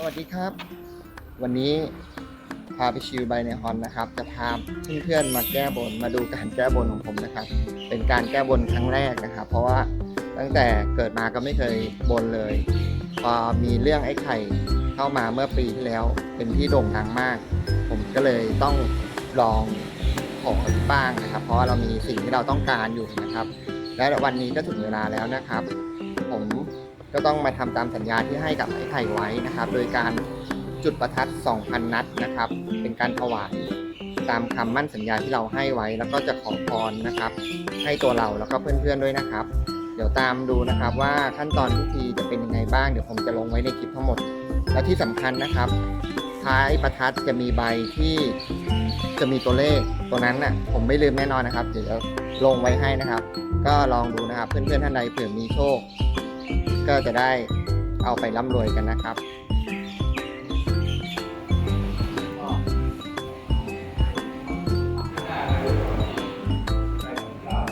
สวัสดีครับ วันนี้พาไปชิลไบในฮอนนะครับ จะพาเพื่อนๆมาแก้บนมาดูการแก้บนของผมนะครับ เป็นการแก้บนครั้งแรกนะครับ เพราะว่าตั้งแต่เกิดมาก็ไม่เคยบนเลย พอมีเรื่องไอ้ไข่เข้ามาเมื่อปีที่แล้ว เป็นที่โด่งดังมาก ผมก็เลยต้องลองขอบ้างนะครับ เพราะว่าเรามีสิ่งที่เราต้องการอยู่นะครับ และวันนี้ก็ถึงเวลาแล้วนะครับ ผม ก็ต้องมาทำตามสัญญาที่ให้กับไอ้ไข่ไว้นะครับ โดยการจุดประทัด 2,000 นัดนะครับ เป็นการถวายตามคำมั่นสัญญาที่เราให้ไว้ แล้วก็จะขอพรนะครับ ให้ตัวเราแล้วก็เพื่อนๆด้วยนะครับ เดี๋ยวตามดูนะครับว่าขั้นตอนพิธีจะเป็นยังไงบ้าง เดี๋ยวผมจะลงไว้ในคลิปทั้งหมด และที่สำคัญนะครับ ท้ายประทัดจะมีใบที่จะมีตัวเลขตัวนั้นน่ะผมไม่ลืมแน่นอนนะครับ เดี๋ยวลงไว้ให้นะครับ ก็ลองดูนะครับ เพื่อนๆท่านใดเผื่อมีโชค ก็จะได้เอาไปร่ำรวยกันนะครับ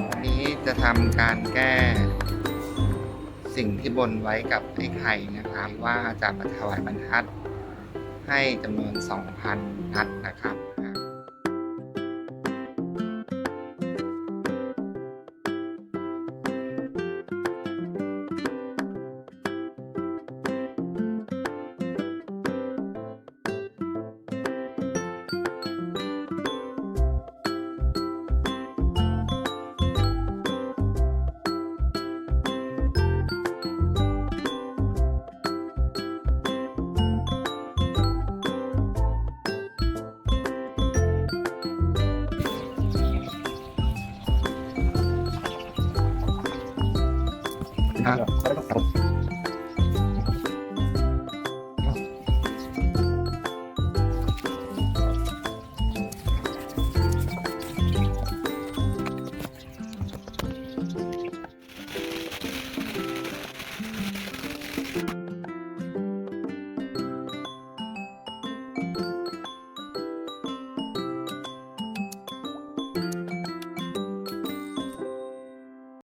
วันนี้จะทำการแก้สิ่งที่บนไว้กับไอ้ไข่นะครับ ว่าจะมาถวายบรรทัดให้จำนวน 2,000 นัดนะครับ これは。